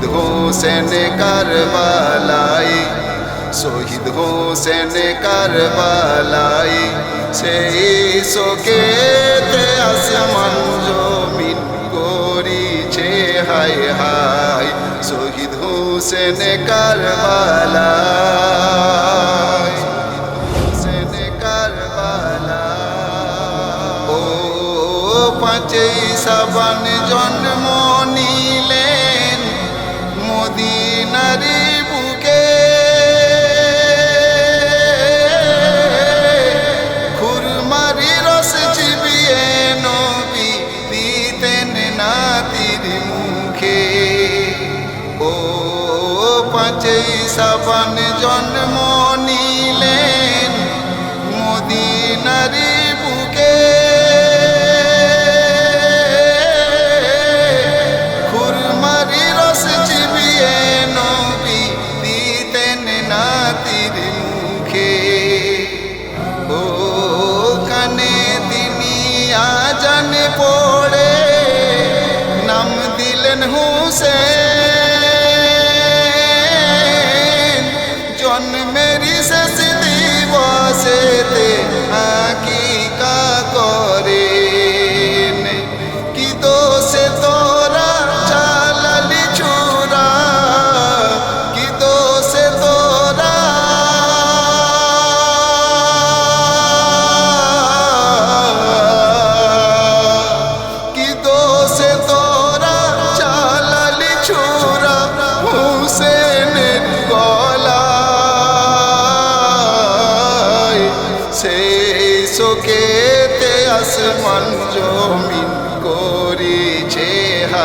শহীদ হোসেন কারবালাই শহীদ হোসেন কারবালাই সেই শোকেতে আসমান জমিন করিছে হাই হাই শহীদ হোসেন কারবালাই হোসেন কারবালাই ও পাঁচই সাবান জন্ম মদিনারি বুকে। খুরমারি রস চিবিয়ে নবী দিতেন নাতির মুখে। ও পাঁচই সাবান জন্ম নিলেন মদিনারি one minute.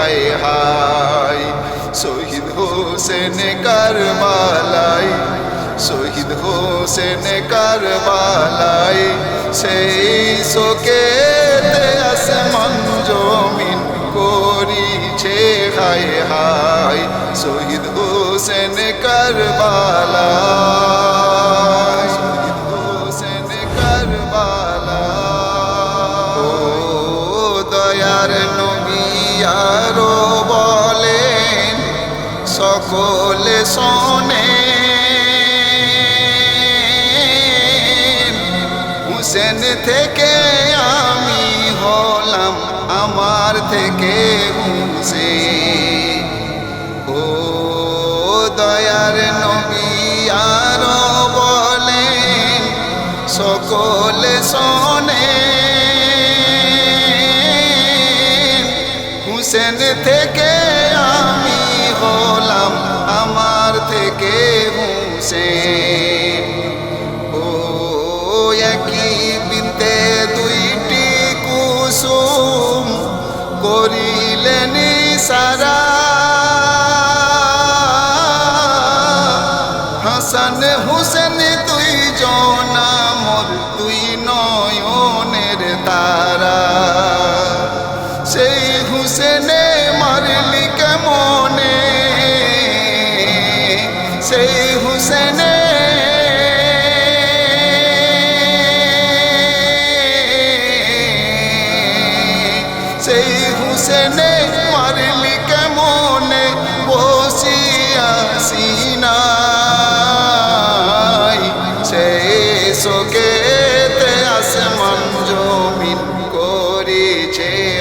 হায় হায়। শহীদ হোসেন কারবালাই শহীদ হোসেন কারবালাই সেই শোকেতে আসমান জমিন করিছে হায় হায়। শহীদ হোসেন কারবালাই হুসেন থেকে আমি হলাম আমার থেকে হুসেন ও দয়ার নবী আরও বলেন, সকলে শোনে। হুসেন থেকে আমি হলাম আমার থেকে হুসেন সারা। হাসান হুসেন দুই জনামর দুই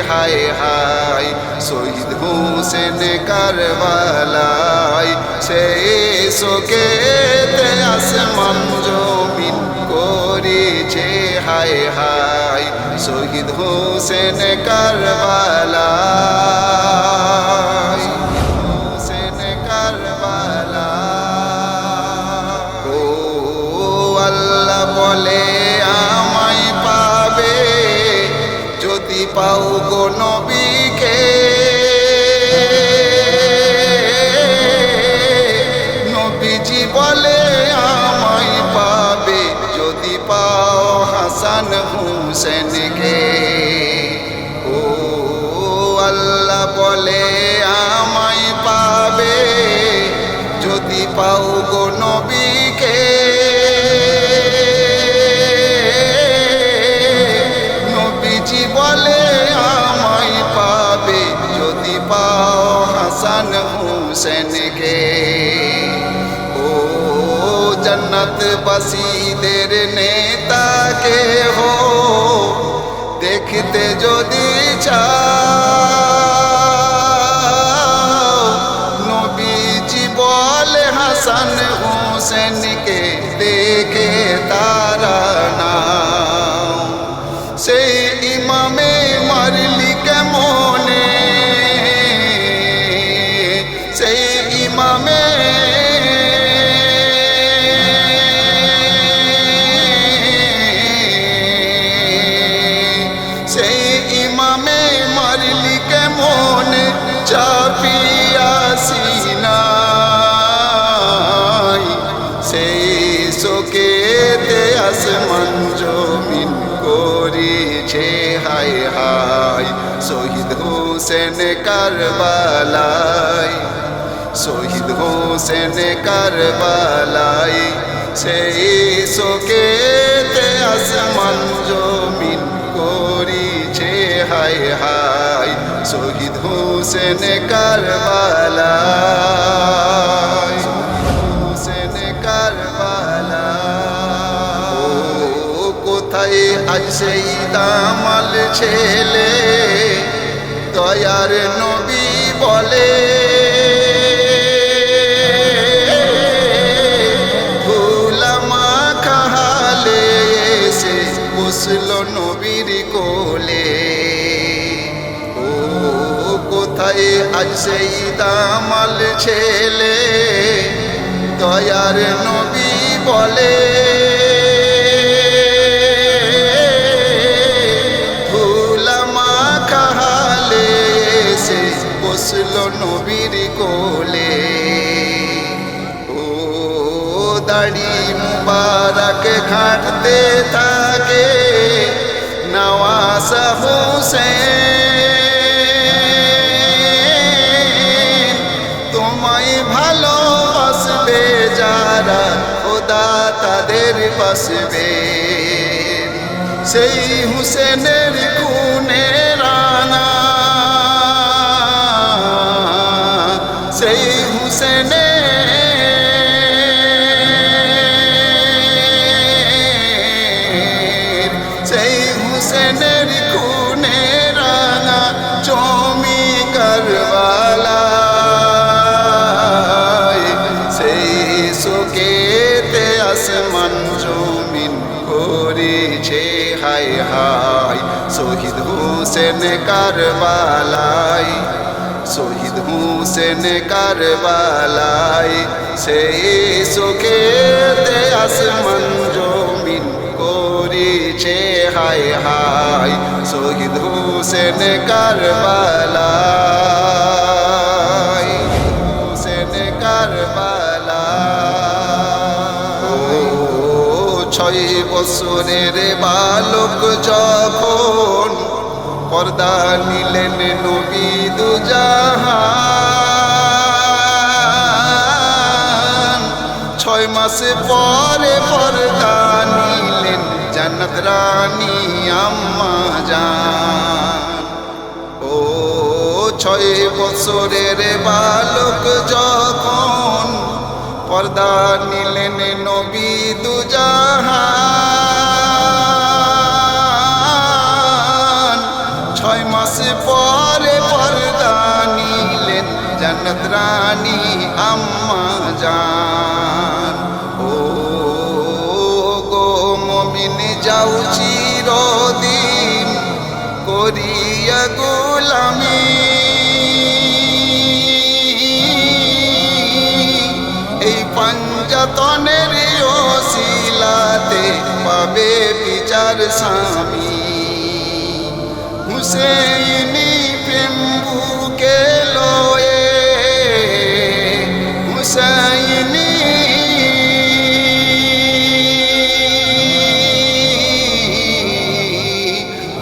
হায় হায়, শহীদ হুসেন কারবালাই সেই শোকেতে আসমান জমিন করেছে, হায় হায়, শহীদ হুসেন কারবালাই হুসেন কারবালাই ও আল্লাহ বলে হুসেনকে। ও আল্লাহ বলে, আমায় পাবে যদি পাও গো নবীকে। নবীজি বলে, আমায় পাবে যদি পাও হাসান হুসেন হুসেনকে। ও জন্নত বাসীদের নেতাকে দেখতে যদি চাও নবীজি বলে হাসান হোসেনকে দেখে তারা হাই হাই শহীদ হোসেন কারবালাই শহীদ হোসেন কারবালাই সেই শোকে আসমান জমিন করিছে হাই হাই শহীদ হোসেন কারবালাই কোথায় আজ সেই ছেলে, দয়ার নবী বলে। বসল নবীর কোলে। ও কোথায় আজ সেই দামাল ছেলে, দয়ার নবী বলে। বসল নবীর কোলে। ও দাড়ি মুবারক ঘাটতে থাকে নওয়াজ হোসেন। তোমায় ভালোবাসবে যারা, খোদা তাদের বাসবে। সেই হুসেনের খুনে হাই হাই শহীদ হোসেন কারবালাই শহীদ হোসেন কারবালাই সেই শোকেতে আসমান জমিন করেছে হাই হাই শহীদ হোসেন কারবালাই হোসেন কারবালাই ছয় বছরের বালক যখন পর্দা নিলেন নবী দুজাহান, ছয় মাসে পরে পর্দা নিলেন জান্নাত রানী আম্মা জান। ও ছয় বছরের বালক যখন পর্দা নিলেন নবী দুজাহান জান্নাত রানী ও গো মমিন, যাও চিরদিন করিয়া গোলামি। এই পাঞ্জাতনের ওসিলাতে পাবে বিচার স্বামী। হুসেইনি হুসাইনি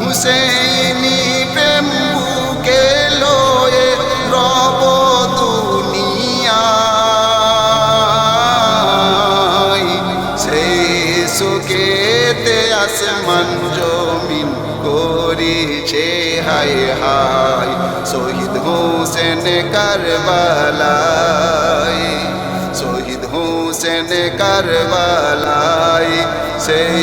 হুসেইনি প্রেম বুকে লয়ে রব দুনিয়ায় সেই সুখেতে আসমান জমিন করিছে, হায় হায়। শহীদ হোসেন কারবালাই সেই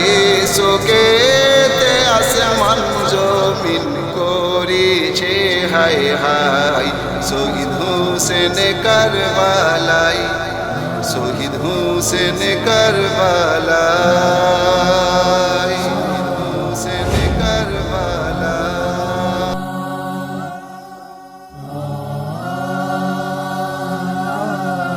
শোকেতে আসমান জমিন করিছে হাই হাই শহীদ হোসেন কারবালাই শহীদ হোসেন কারবালাই